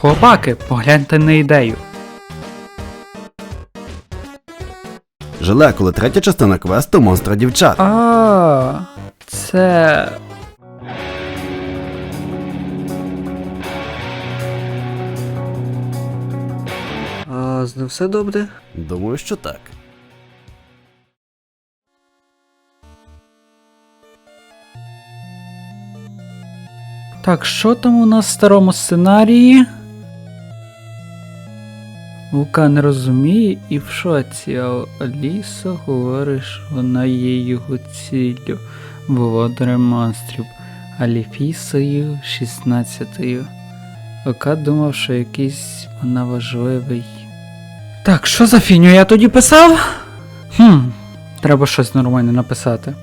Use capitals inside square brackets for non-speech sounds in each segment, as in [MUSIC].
Хлопаки, погляньте на ідею. Желе, коли третя частина квесту монстра дівчат. А, це. А з ним все добре? Думаю, що так. Так, що там у нас в старому сценарії? Лука не розуміє і в шоці, а Аліса говорить, що вона є його ціллю, володарем монстрів, а Ліфісою 16-ю. Лука думав, що якийсь вона важливий. Так, що за фіню я тоді писав? Хм, треба щось нормальне написати.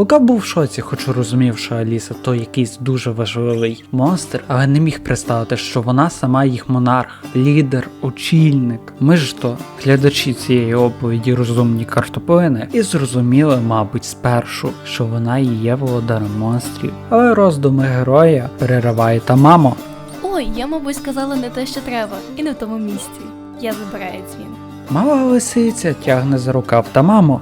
Лука був в шоці, хоч розумів, що Аліса то якийсь дуже важливий монстр, але не міг представити, що вона сама їх монарх, лідер, очільник. Ми ж то, глядачі цієї оповіді розумні картоплини, і зрозуміли, мабуть, спершу, що вона і є володарем монстрів. Але роздуми героя перериває та мамо. Ой, я, мабуть, сказала не те, що треба, і не в тому місці. Я забираю дзвін. Мала лисиця тягне за рукав та маму,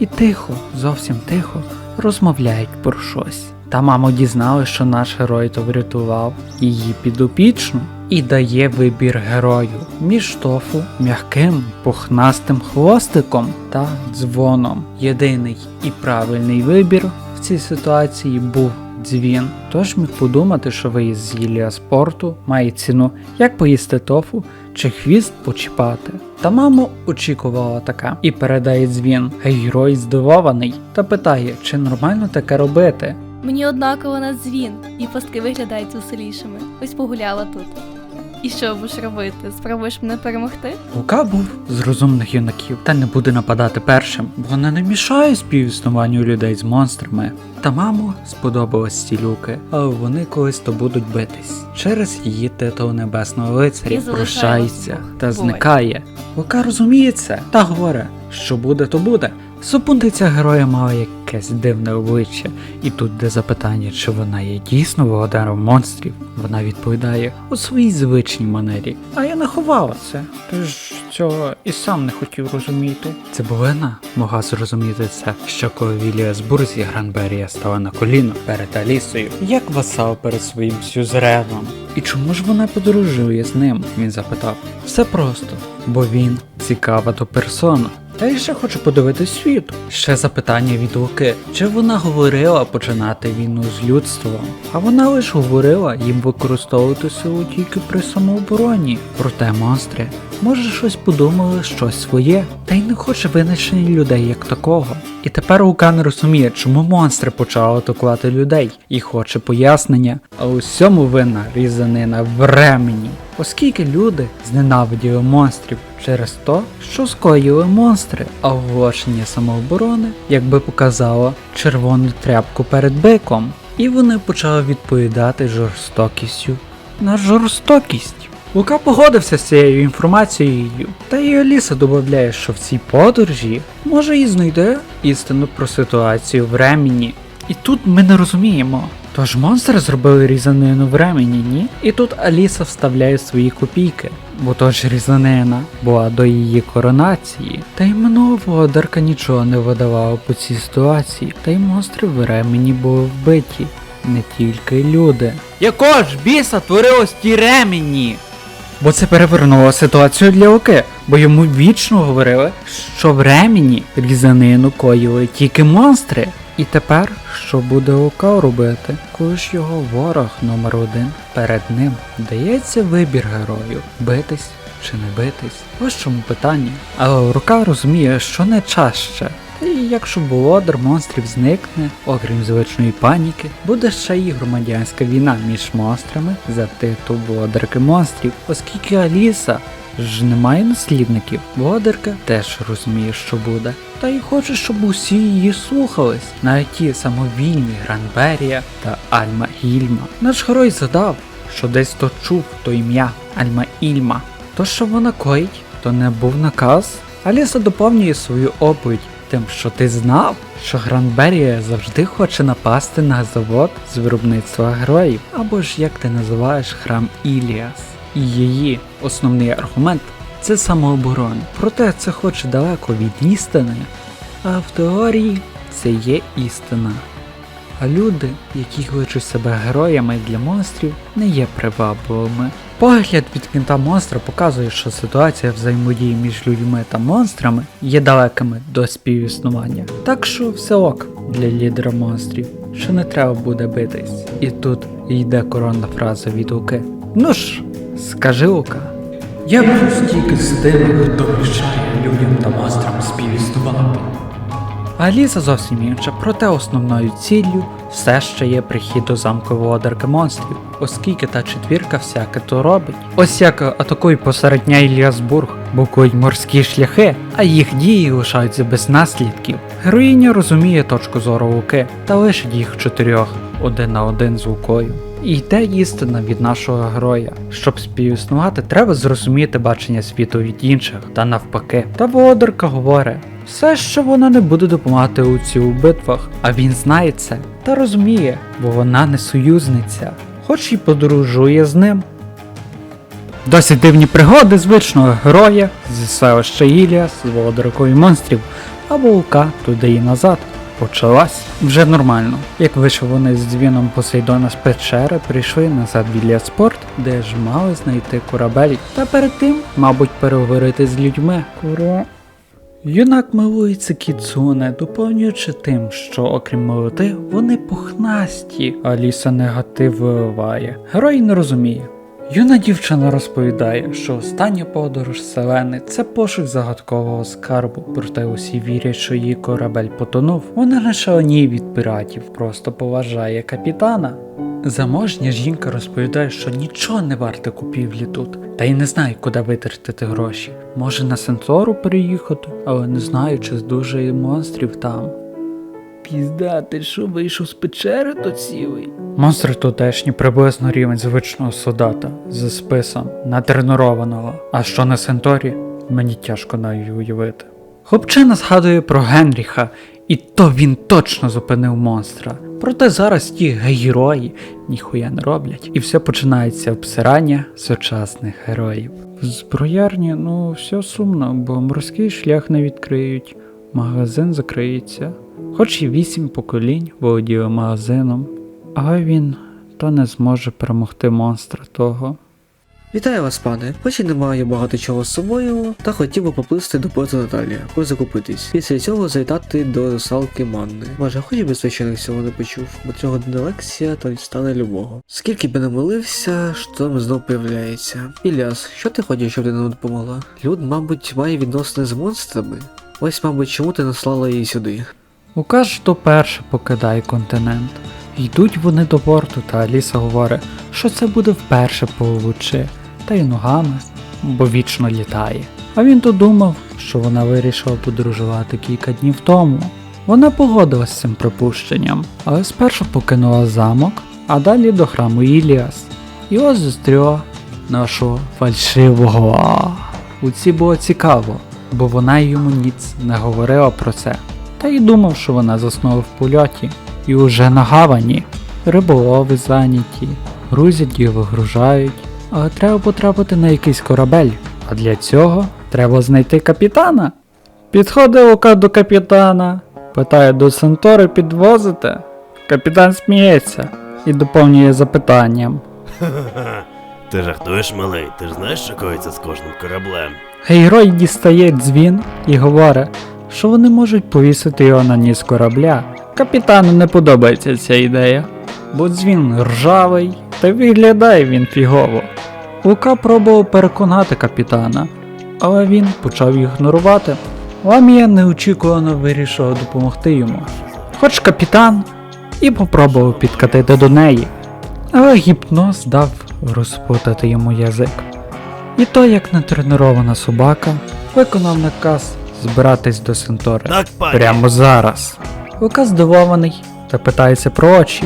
і тихо, зовсім тихо, розмовляють про щось. Та мамо дізналась, що наш герой то врятував її підопічну і дає вибір герою між тофу, м'яким, пухнастим хвостиком та дзвоном. Єдиний і правильний вибір в цій ситуації був дзвін. Тож міг подумати, що виїзд з Єлія спорту має ціну як поїсти тофу чи хвіст почіпати. Та мама очікувала таке і передає дзвін. Герой здивований та питає, чи нормально таке робити. Мені однаково на дзвін, і пастки виглядають веселішими. Ось погуляла тут. І що будеш робити? Спробуєш мене перемогти? Лука був з розумних юнаків та не буде нападати першим. Вона не мішає співіснуванню людей з монстрами. Та маму сподобалась ці люки, але вони колись то будуть битись. Через її титул небесного лицаря Я прощається та зникає. Лука розуміє це та говорить, що буде, то буде. Супутниця героя мала якесь дивне обличчя, і тут де запитання, чи вона є дійсно володарем монстрів, вона відповідає у своїй звичній манері. А я не ховала це. Ти ж цього і сам не хотів розуміти. Це Болена могла зрозуміти це, що коли Вілія з Бурзі Гранберія стала на коліно перед Алісою, як васал перед своїм сюзереном. І чому ж вона подорожує з ним? Він запитав. Все просто, бо він цікава до персона. Та й ще хочу подивитись світ. Ще запитання від Луки. Чи вона говорила починати війну з людством? А вона лише говорила їм використовувати силу тільки при самообороні. Проте монстри, може щось подумали, щось своє, та й не хоче винищення людей як такого. І тепер Лука не розуміє, чому монстри почали атакувати людей, і хоче пояснення. А у всьому винна різанина времені. Оскільки люди зненавиділи монстрів через то, що скоїли монстри, а оголошення самооборони якби показало червону тряпку перед биком, і вони почали відповідати жорстокістю на жорстокість. Лука погодився з цією інформацією, та й Аліса додає, що в цій подорожі може і знайде істину про ситуацію в Ремені. І тут ми не розуміємо. Тож монстри зробили різанину в ремені, ні? І тут Аліса вставляє свої копійки, бо то ж різанина була до її коронації. Та й минулого володарка нічого не видавала по цій ситуації, та й монстри в ремені були вбиті, не тільки люди. Якого ж біса творилось ті ремені? Бо це перевернуло ситуацію для Луки, бо йому вічно говорили, що в ремені різанину коїли тільки монстри. І тепер що буде Лука робити, коли ж його ворог номер один перед ним дається вибір герою битись чи не битись? Ось чому питання. Але Рука розуміє, що не час ще. Та І якщо володар монстрів зникне, окрім звичної паніки, буде ще й громадянська війна між монстрами за титул володарки монстрів, оскільки Аліса ж немає наслідників. Володарка теж розуміє, що буде. Та й хоче, щоб усі її слухались, навіть ті самовільні Гранберія та Альма Ільма. Наш герой задав, що десь то чув то ім'я Альма Ільма. То, що вона коїть, то не був наказ. Аліса доповнює свою оповідь тим, що ти знав, що Гранберія завжди хоче напасти на завод з виробництва героїв, або ж як ти називаєш храм Іліас. І її основний аргумент це самооборона. Проте це хоч далеко від істини, а в теорії це є істина. А люди, які кличуть себе героями для монстрів, не є привабливими. Погляд від кінта монстра показує, що ситуація взаємодії між людьми та монстрами є далекими до співіснування. Так що все ок для лідера монстрів, що не треба буде битись. І тут йде коронна фраза від Луки. Ну ж, скажи Лука. Я буду стільки з тими, хто мішає людям та монстрам співіснувати. Аліса зовсім інша, проте основною ціллю все ще є прихід до замку володарки монстрів, оскільки та четвірка всяке то робить. Ось як атакують посеред дня Ільясбург, блокують морські шляхи, а їх дії лишаються без наслідків. Героїня розуміє точку зору Луки та лишить їх чотирьох один на один з Лукою. І йде істина від нашого героя. Щоб співіснувати, треба зрозуміти бачення світу від інших та навпаки. Та володарка говорить, все, що вона не буде допомагати Луці у битвах, а він знає це та розуміє, бо вона не союзниця, хоч і подорожує з ним. Досить дивні пригоди звичного героя зі селища Іліас з володаркою монстрів або Лука туди і назад. Почалась вже нормально. Як вийшов вони з дзвіном Посейдона з печери, прийшли назад в Іліаспорт, де ж мали знайти корабель, та перед тим, мабуть, переговорити з людьми. Куро. Юнак милується кіцуне, доповнюючи тим, що окрім милоти, вони пухнасті. Аліса негатив виливає. Герой не розуміє. Юна дівчина розповідає, що остання подорож Селени це пошук загадкового скарбу, проте усі вірять, що її корабель потонув. Вона не шаленіє від піратів, просто поважає капітана. Заможня жінка розповідає, що нічого не варте купівлі тут, та й не знає, куди витратити гроші. Може на Сентору переїхати, але не знаю, чи здужає монстрів там. Пізда, ти що вийшов з печери то цілий? Монстри тутешні приблизно рівень звичного солдата з списом натренованого. А що на Сенторі, мені тяжко навіть уявити. Хлопчина згадує про Генріха, і то він точно зупинив монстра. Проте зараз ті герої ніхуя не роблять, і все починається обсирання сучасних героїв. В зброярні, ну, все сумно, бо морський шлях не відкриють, магазин закриється. Хоч і вісім поколінь володіли магазином, але він то не зможе перемогти монстра того. Вітаю вас, пане. Хоч і не маю багато чого з собою, та хотів би поплисти до порту Наталія, хоч закупитись. Після цього завітати до русалки Манни. Може, хоч і без священих цього не почув, бо цього дня Лексія то й стане любого. Скільки би не молився, шторм знов появляється. Ілляс, що ти хочеш, щоб ти нам допомогла? Люд, мабуть, має відносини з монстрами. Ось, мабуть, чому ти наслала її сюди. Лука ж то перше покидає континент. Йдуть вони до порту, та Аліса говорить, що це буде вперше пливучи, та й ногами, бо вічно літає. А він то думав, що вона вирішила подорожувати кілька днів тому. Вона погодилась з цим припущенням, але спершу покинула замок, а далі до храму Іліас. І ось зустріла нашого фальшивого. Уці було цікаво, бо вона йому ніц не говорила про це. Та й думав, що вона заснула в польоті і уже на гавані. Риболови зайняті, грузять і вигружають, але треба потрапити на якийсь корабель, а для цього треба знайти капітана. Підходить Лука до капітана, питає до Сентори підвозите. Капітан сміється і доповнює запитанням. Ти жартуєш, малий, ти ж знаєш, що коїться з кожним кораблем. Герой дістає дзвін і говорить, що вони можуть повісити його на ніс корабля. Капітану не подобається ця ідея, бо дзвін ржавий та виглядає він фігово. Лука пробував переконати капітана, але він почав ігнорувати. Ламія неочікувано вирішила допомогти йому. Хоч капітан і попробував підкатити до неї, але гіпноз дав розпутати йому язик. І то, як нетренована собака, виконав наказ збиратись до Сентори. Прямо зараз. Лука здивований та питається про очі.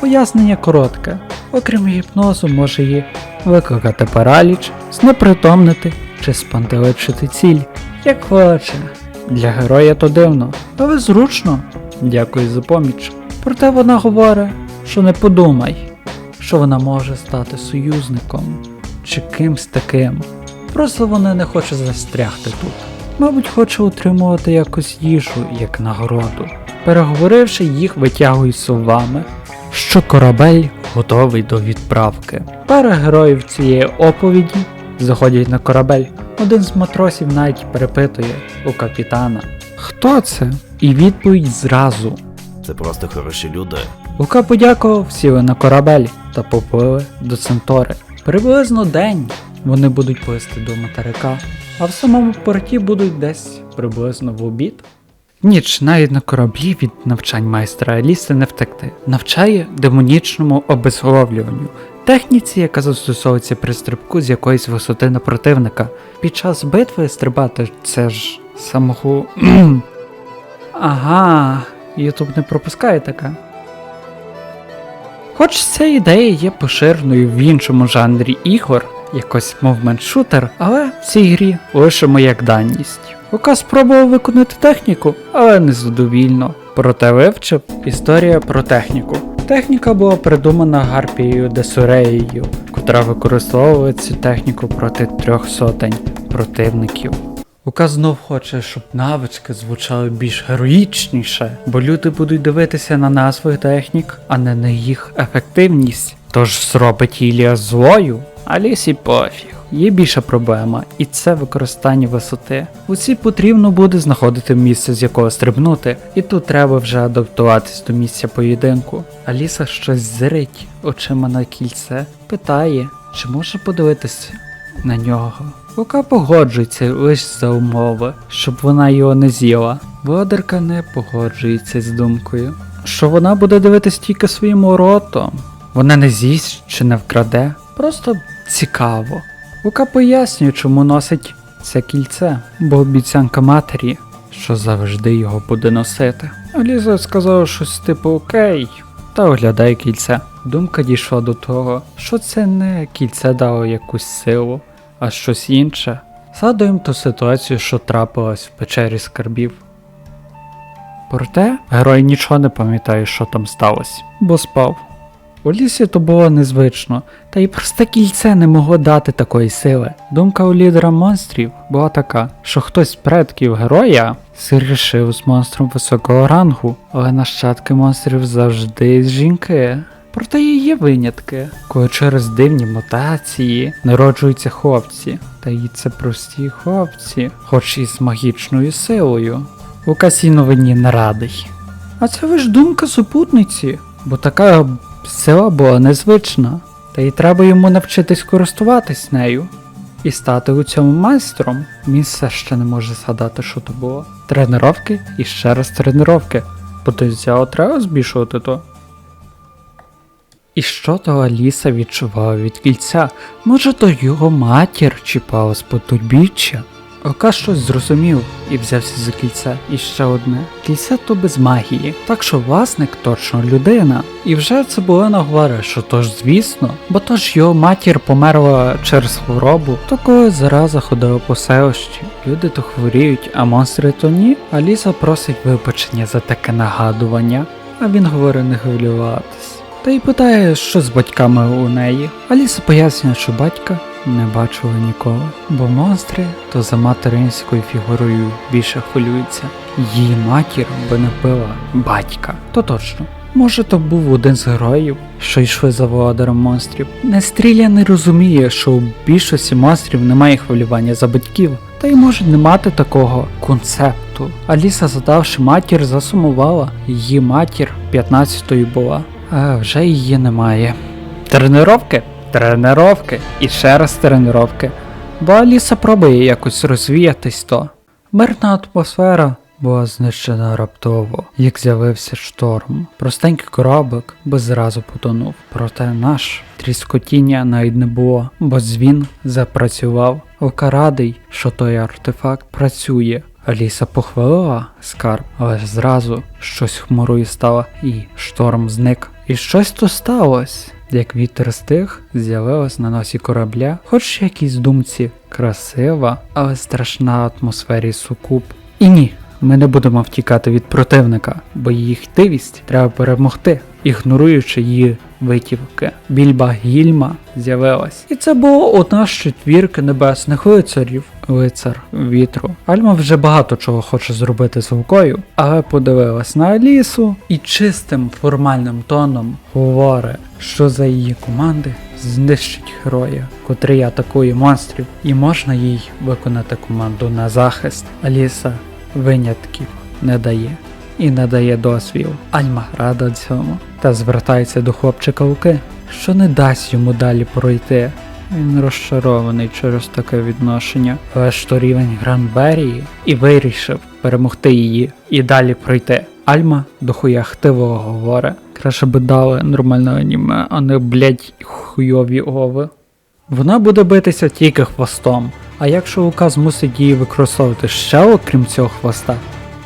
Пояснення коротке. Окрім гіпнозу, може її викликати параліч, знепритомнити чи спантеличити ціль. Як хоче. Для героя то дивно, але зручно. Дякую за поміч. Проте вона говорить, що не подумай, що вона може стати союзником чи кимсь таким. Просто вона не хоче застрягти тут. Мабуть, хоче отримувати якусь їжу як нагороду. Переговоривши, їх витягують словами, що корабель готовий до відправки. Пара героїв цієї оповіді заходять на корабель. Один з матросів навіть перепитує у капітана, хто це? І відповідь зразу. Це просто хороші люди. Лука подякував, сіли на корабель та поплили до Центори. Приблизно день вони будуть плисти до материка, а в самому порті будуть десь приблизно в обід. Ніч навіть на кораблі від навчань майстра Аліси не втекти. Навчає демонічному обезголовлюванню, техніці, яка застосовується при стрибку з якоїсь висоти на противника. Під час битви стрибати це ж самого. [CLEARS THROAT] ага, Ютуб не пропускає таке. Хоч ця ідея є поширеною в іншому жанрі ігор, якось мовмент шутер, але в цій грі лишимо як даність. Лука спробував виконати техніку, але незадовільно. Проте вивчив історія про техніку. Техніка була придумана Гарпією Десуреєю, котра використовувала цю техніку проти трьох сотень противників. Лука знов хоче, щоб навички звучали більш героїчніше, бо люди будуть дивитися на назви технік, а не на їх ефективність. Тож зробить Ілія злою, а лісі пофіг. Є більша проблема, і це використання висоти. Усі потрібно буде знаходити місце, з якого стрибнути, і тут треба вже адаптуватись до місця поєдинку. Аліса щось зирить очима на кільце, питає, чи може подивитися на нього. Лука погоджується лише за умови, щоб вона його не з'їла. Володарка не погоджується з думкою, що вона буде дивитись тільки своїм ротом. Вона не з'їсть чи не вкраде, просто цікаво. Лука пояснює, чому носить це кільце, бо обіцянка матері, що завжди його буде носити. Аліза сказала щось типу окей, та оглядає кільце. Думка дійшла до того, що це не кільце дало якусь силу, а щось інше. Згадуємо ту ситуацію, що трапилась в печері скарбів. Проте герой нічого не пам'ятає, що там сталося, бо спав. У лісі то було незвично, та й просте кільце не могло дати такої сили. Думка у лідера монстрів була така, що хтось з предків героя зрішив з монстром високого рангу, але нащадки монстрів завжди жінки. Проте і є винятки, коли через дивні мутації народжуються хлопці. Та й це прості хлопці, хоч і з магічною силою. Лукасій новині не радий. А це лиш думка супутниці, бо така сила була незвична, та й треба йому навчитись користуватись нею. І стати у цьому майстром. Все ще не може згадати, що то було. Тренировки і ще раз тренировки. Потенціал треба збільшувати то. І що то Аліса відчувала від кільця? Може, то його матір чіпала з потойбіччя? Ока щось зрозумів і взявся за кільце. І ще одне. Кільце то без магії, так що власник точно людина. І вже це було наговори, що то ж звісно, бо то ж його матір померла через хворобу, то коли зараза ходила по селищі. Люди то хворіють, а монстри то ні. Аліса просить вибачення за таке нагадування, а він говорить не хвилюватись. Та й питає, що з батьками у неї. Аліса пояснює, що батька не бачила ніколи, бо монстри то за материнською фігурою більше хвилюються. Її матір би не вбила батька, то точно. Може, то був один з героїв, що йшли за володарем монстрів. Нестріля не розуміє, що у більшості монстрів немає хвилювання за батьків, та й може не мати такого концепту. Аліса, задавши матір, засумувала. Її матір 15-ю була, а вже її немає. Тренировки? Тренировки і ще раз тренировки. Бо Аліса пробує якось розвіятись то. Мирна атмосфера була знищена раптово, як з'явився шторм. Простенький коробок би зразу потонув. Проте наш тріскотіння навіть не було, бо дзвін запрацював. Ока радий, що той артефакт працює, Аліса похвалила скарб, але зразу щось хмурою стало, і шторм зник. І щось то сталося. Як вітер стих, з'явилась на носі корабля, хоч якісь думці красива, але страшна атмосфері сукуп. І ні, ми не будемо втікати від противника, бо її хтивість треба перемогти, ігноруючи її витівки. Більба Гільма з'явилась. І це було одна з четвірки небесних лицарів. Лицар вітру. Альма вже багато чого хоче зробити з рукою, але подивилась на Алісу і чистим формальним тоном говорить, що за її команди знищить героя, котрий атакує монстрів, і можна їй виконати команду на захист. Аліса винятків не дає і не дає дозвіл. Альма рада цьому та звертається до хлопчика Луки, що не дасть йому далі пройти. Він розчарований через таке відношення, але ж то рівень Гранберії і вирішив перемогти її і далі пройти. Альма дохуя хтивого говорить. Краще би дали нормальне аніме, а не блять хуйові ови. Вона буде битися тільки хвостом, а якщо Лука змусить її використовувати ще окрім цього хвоста,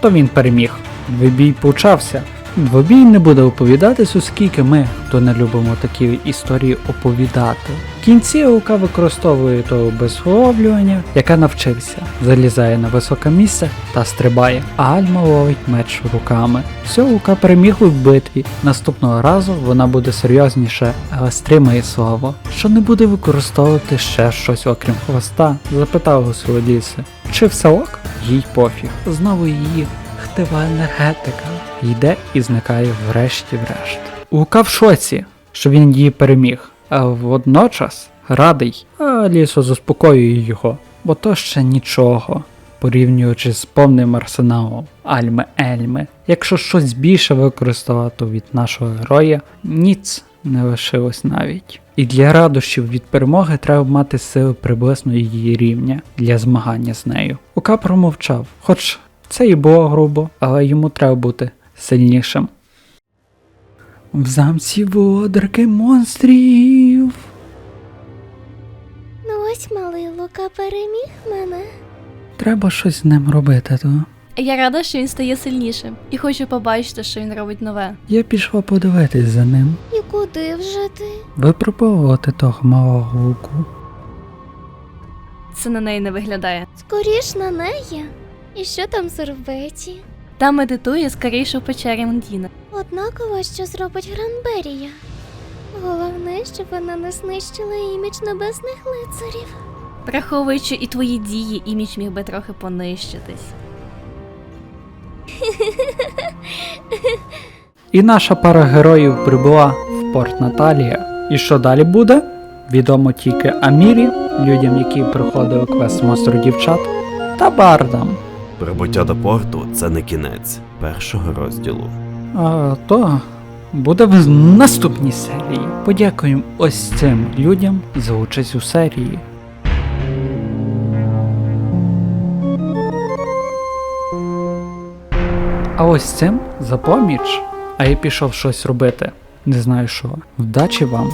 то він переміг. Двобій почався. Двобій не буде оповідатись, оскільки ми, хто не любимо такі історії оповідати. В кінці Лука використовує того безголовлювання, яке навчився, залізає на високе місце та стрибає, а Альма ловить меч руками. Все, Лука переміг у битві. Наступного разу вона буде серйозніше, але стримає слово, що не буде використовувати ще щось окрім хвоста. Запитав гусу Аліси, чи все ок? Їй пофіг. Знову її хтива енергетика йде і зникає врешті-врешт. Лука в шоці, що він її переміг, а водночас радий, а Алісо заспокоює його, бо то ще нічого. Порівнюючи з повним арсеналом Альми Ельми, якщо щось більше використовувати від нашого героя, ніц не лишилось навіть. І для радощів від перемоги треба мати сили приблизно її рівня для змагання з нею. Ука промовчав, хоч це і було грубо, але йому треба бути сильнішим. В замці володарки монстрів. Ну ось малий Лука переміг мене. Треба щось з ним робити, то. Я рада, що він стає сильнішим, і хочу побачити, що він робить нове. Я пішла подивитись за ним, І куди вже ти? випробовувати того малого луку. Це на неї не виглядає. Скоріш на неї. І що там з Орбеті? Та медитує скоріше в печері Мдіна. Однаково, що зробить Гранберія. Головне, щоб вона не знищила імідж небесних лицарів. Враховуючи і твої дії, імідж міг би трохи понищитись. І наша пара героїв прибула в порт Наталія. І що далі буде? Відомо тільки Амірі, людям, які проходили квест монстру дівчат, та бардам. Прибуття до порту це не кінець першого розділу. А то буде в наступній серії. Подякуємо ось цим людям за участь у серії. А ось цим за поміч. А я пішов щось робити. Не знаю що. Вдачі вам!